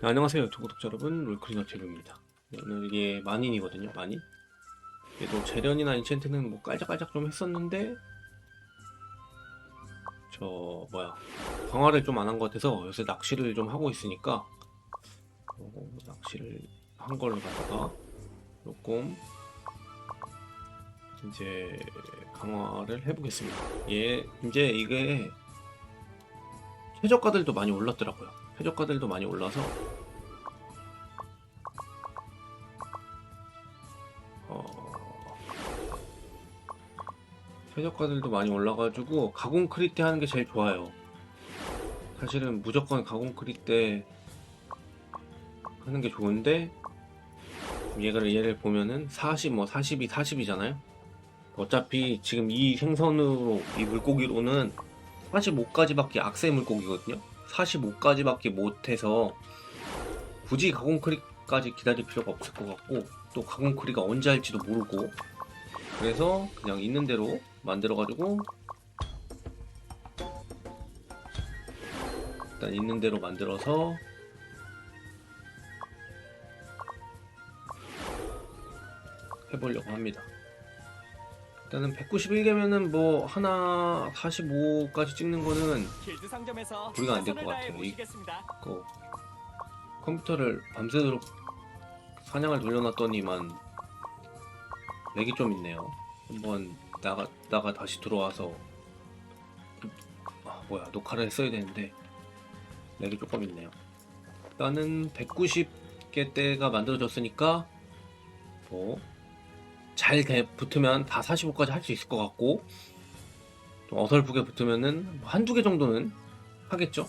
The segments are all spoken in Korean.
네, 안녕하세요 유튜브 구독자 여러분. 롤클리너 TV입니다. 오늘 이게 만인이거든요 만인. 얘도 재련이나 인챈트는 뭐 깔짝깔짝 좀 했었는데 저 뭐야 강화를 좀 안 한 것 같아서 요새 낚시를 좀 하고 있으니까 어, 낚시를 한 걸로 갖다가 조금 이제 강화를 해보겠습니다. 얘 이제 이게 최저가들도 많이 올랐더라고요 최저가들도 많이 올라서 어... 최저가들도 많이 올라가지고 가공 크릿 때 하는 게 제일 좋아요. 사실은 무조건 가공 크릿 때 하는 게 좋은데 얘를 얘를 보면은 40, 뭐 42, 40이잖아요. 어차피 지금 이 생선으로 이 물고기로는 45까지밖에 악세 물고기거든요. 45까지밖에 못해서 굳이 가공크리까지 기다릴 필요가 없을 것 같고 또 가공크리가 언제 할지도 모르고 그래서 그냥 있는 대로 만들어가지고 일단 있는 대로 만들어서 해보려고 합니다. 일단은 191개면은 뭐 하나 45까지 찍는 거는 우리가 안 될것 최선을 다해 같아요. 이-. 그 컴퓨터를 밤새도록 사냥을 돌려놨더니만 렉이 좀 있네요. 한번 나가 나가 다시 들어와서 아 뭐야 녹화를 했어야 되는데 렉이 조금 있네요. 일단은 190개 대가 만들어졌으니까 뭐 잘 붙으면 다 45까지 할 수 있을 것 같고 좀 어설프게 붙으면은 뭐 한두 개 정도는 하겠죠.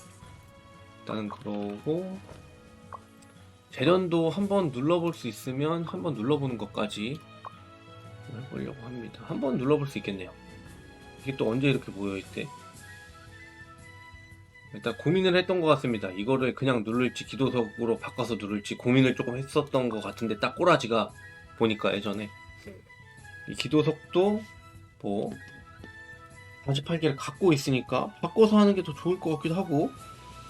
일단은 그러고 재련도 한번 눌러볼 수 있으면 한번 눌러보는 것까지 해보려고 합니다. 한번 눌러볼 수 있겠네요. 이게 또 언제 이렇게 모여있대? 일단 고민을 했던 것 같습니다. 이거를 그냥 누를지 기도석으로 바꿔서 누를지 고민을 조금 했었던 것 같은데 딱 꼬라지가 보니까 예전에 이 기도석도 뭐 48개를 갖고 있으니까 바꿔서 하는 게 더 좋을 것 같기도 하고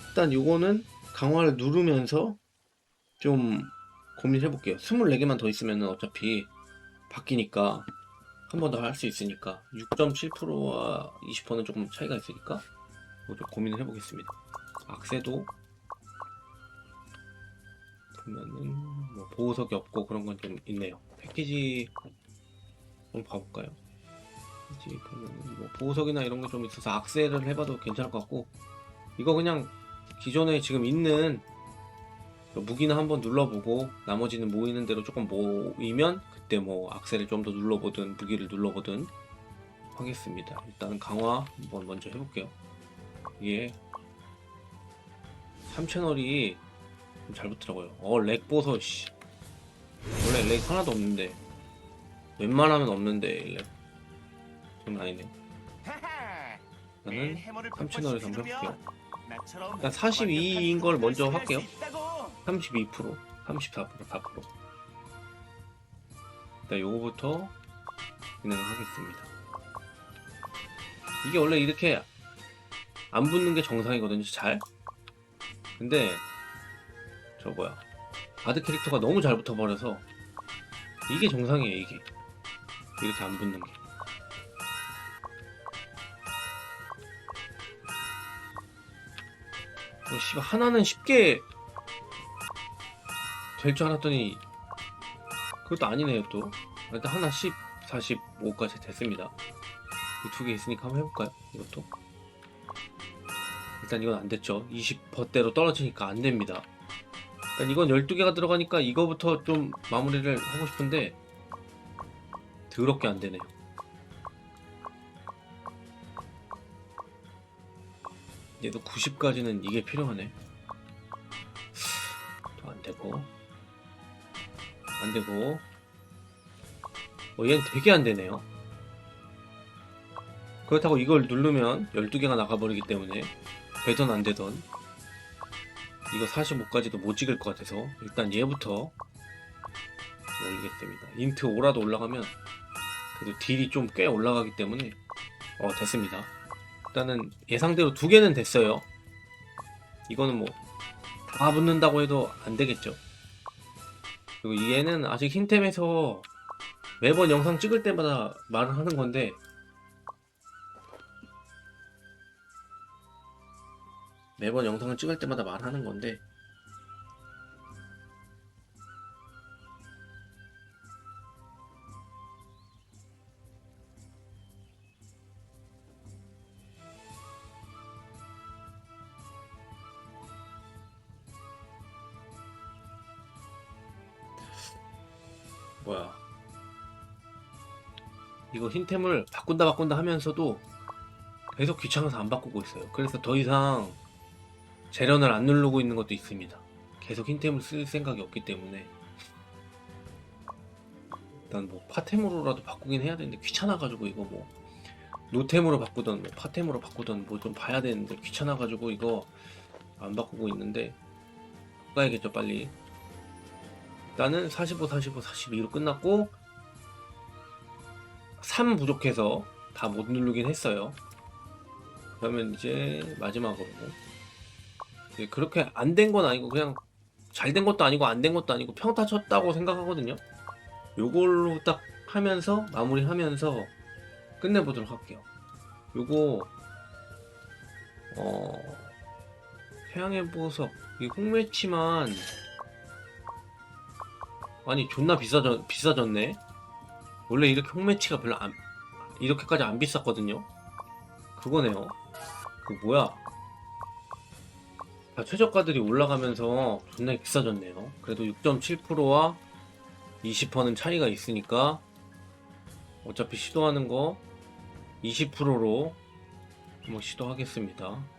일단 요거는 강화를 누르면서 좀 고민해 볼게요. 24개만 더 있으면 어차피 바뀌니까 한 번 더 할 수 있으니까 6.7%와 20%는 조금 차이가 있으니까 이거 좀 고민을 해보겠습니다. 악세도 보면은 뭐 보호석이 없고 그런 건 좀 있네요. 패키지 한번 봐볼까요? 패키지 보면은 뭐 보호석이나 이런 게 좀 있어서 악세를 해봐도 괜찮을 것 같고 이거 그냥 기존에 지금 있는 무기는 한번 눌러보고 나머지는 모이는 대로 조금 모이면 그때 뭐 악셀을 좀 더 눌러보든 무기를 눌러보든 하겠습니다. 일단은 강화 한번 먼저 해볼게요. 이게 3채널이 좀 잘 붙더라고요. 어, 렉 보소, 씨. 원래 렉 하나도 없는데. 웬만하면 없는데, 렉. 장난 아니네. 나는 3채널에서 한번 해볼게요. 일단 42인 걸 먼저 할게요. 32%, 34%, 4%. 일단 요거부터 진행하겠습니다. 이게 원래 이렇게 안 붙는 게 정상이거든요, 잘. 근데 저 뭐야 바드 캐릭터가 너무 잘 붙어버려서 이게 정상이에요, 이게. 이렇게 안 붙는 게. 어, 씨발 하나는 쉽게 될 줄 알았더니 그것도 아니네요 또. 일단 하나 10, 45까지 됐습니다. 이 두 개 있으니까 한번 해볼까요? 이것도? 일단 이건 안 됐죠. 20%대로 떨어지니까 안 됩니다. 일단 이건 12개가 들어가니까 이거부터 좀 마무리를 하고 싶은데 더럽게 안 되네요. 얘도 90까지는 이게 필요하네. 또 안 되고. 안 되고. 어, 얘는 되게 안 되네요. 그렇다고 이걸 누르면 12개가 나가버리기 때문에 되던 안 되던 이거 45까지도 못 찍을 것 같아서 일단 얘부터 올리겠습니다. 인트 5라도 올라가면 그래도 딜이 좀 꽤 올라가기 때문에 어 됐습니다 일단은 예상대로 두 개는 됐어요 이거는 뭐다다 붙는다고 해도 안 되겠죠. 그리고 얘는 아직 흰템에서 매번 영상 찍을 때마다 말을 하는 건데 매번 영상을 찍을 때마다 말하는 건데 뭐야? 이거 흰템을 바꾼다 바꾼다 하면서도 계속 귀찮아서 안 바꾸고 있어요. 그래서 더 이상 재련을 안 누르고 있는 것도 있습니다. 계속 흰템을 쓸 생각이 없기 때문에. 일단 뭐 파템으로라도 바꾸긴 해야 되는데 귀찮아가지고 이거 뭐 노템으로 바꾸던 뭐 파템으로 바꾸던 뭐 좀 봐야 되는데 귀찮아가지고 이거 안 바꾸고 있는데. 바꿔야겠죠 빨리 일단은 45, 45, 42로 끝났고 3 부족해서 다 못 누르긴 했어요. 그러면 이제 마지막으로 이제 그렇게 안 된 건 아니고 그냥 잘 된 것도 아니고 안 된 것도 아니고 평타 쳤다고 생각하거든요. 요걸로 딱 하면서 마무리하면서 끝내보도록 할게요. 요거 어 태양의 보석 이 홍매치만 아니 존나 비싸졌 비싸졌네. 원래 이렇게 홍매치가 별로 안 이렇게까지 안 비쌌거든요. 그거네요. 그 뭐야? 다 최저가들이 올라가면서 존나 비싸졌네요. 그래도 6.7%와 20%는 차이가 있으니까 어차피 시도하는 거 20%로 한번 시도하겠습니다.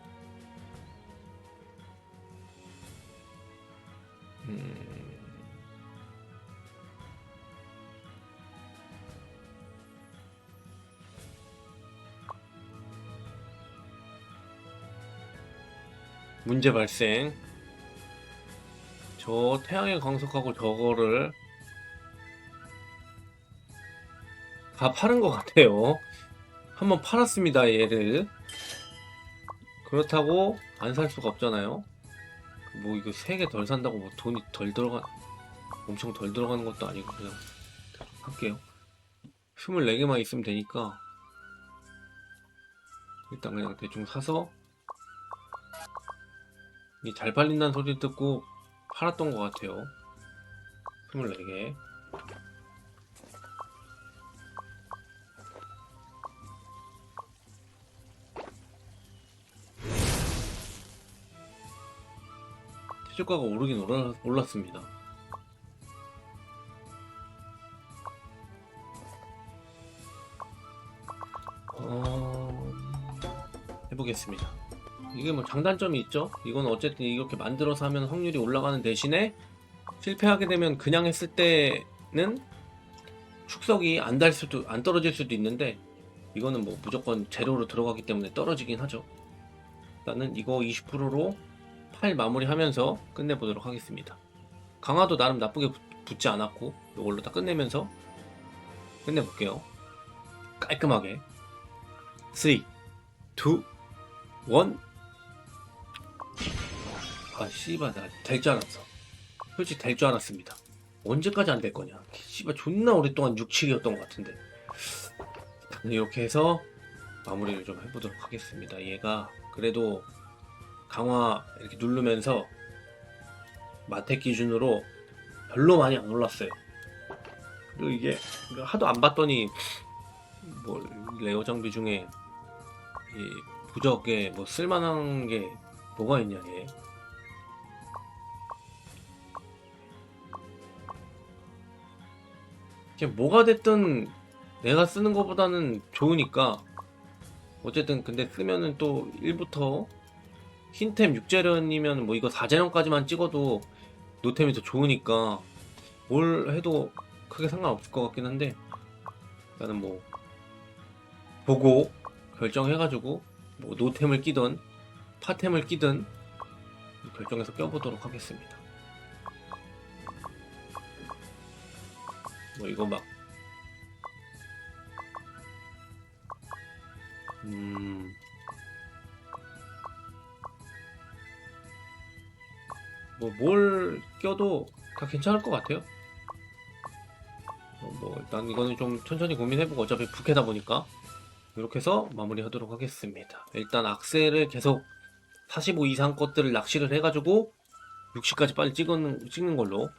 문제 발생. 저 태양의 광석하고 저거를 다 파는 것 같아요. 한번 팔았습니다, 얘를. 그렇다고 안 살 수가 없잖아요. 뭐 이거 3개 덜 산다고 뭐 돈이 덜 들어가, 엄청 덜 들어가는 것도 아니고 그냥 할게요. 24개만 있으면 되니까 일단 그냥 대충 사서 이잘 팔린다는 소리 듣고 팔았던 것 같아요. 24개. 최저가가 오르긴 올랐습니다. 어... 해보겠습니다. 이게 뭐 장단점이 있죠. 이건 어쨌든 이렇게 만들어서 하면 확률이 올라가는 대신에 실패하게 되면 그냥 했을 때는 축석이 안 달 수도 안 떨어질 수도 있는데 이거는 뭐 무조건 재료로 들어가기 때문에 떨어지긴 하죠. 일단은 이거 20%로 팔 마무리하면서 끝내보도록 하겠습니다. 강화도 나름 나쁘게 붙- 붙지 않았고 이걸로 다 끝내면서 끝내볼게요. 깔끔하게 3, 2, 1 아 씨발 나 될 줄 알았어. 솔직히 될 줄 알았습니다. 언제까지 안 될 거냐. 씨발 존나 오랫동안 6, 7이었던 것 같은데. 이렇게 해서 마무리를 좀 해보도록 하겠습니다. 얘가 그래도 강화 이렇게 누르면서 마텍 기준으로 별로 많이 안 올랐어요. 그리고 이게 하도 안 봤더니 뭐 레어 장비 중에 이 부적에 뭐 쓸만한 게 뭐가 있냐 얘 그냥 뭐가 됐든 내가 쓰는 것보다는 좋으니까 어쨌든 근데 쓰면은 또 1부터 흰템 6재련이면 뭐 이거 4재련까지만 찍어도 노템이 더 좋으니까 뭘 해도 크게 상관없을 것 같긴 한데 나는 뭐 보고 결정해가지고 뭐 노템을 끼든 파템을 끼든 결정해서 껴보도록 하겠습니다. 뭐 이거 막 음. 뭐 뭘 껴도 다 괜찮을 것 같아요. 어, 뭐 일단 이거는 좀 천천히 고민해보고 어차피 부캐다 보니까 이렇게 해서 마무리하도록 하겠습니다. 일단 악셀을 계속 45 이상 것들을 낚시를 해가지고 60까지 빨리 찍는, 찍는 걸로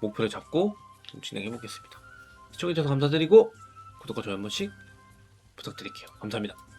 목표를 잡고 좀 진행해보겠습니다. 시청해주셔서 감사드리고 구독과 좋아요 한 번씩 부탁드릴게요. 감사합니다.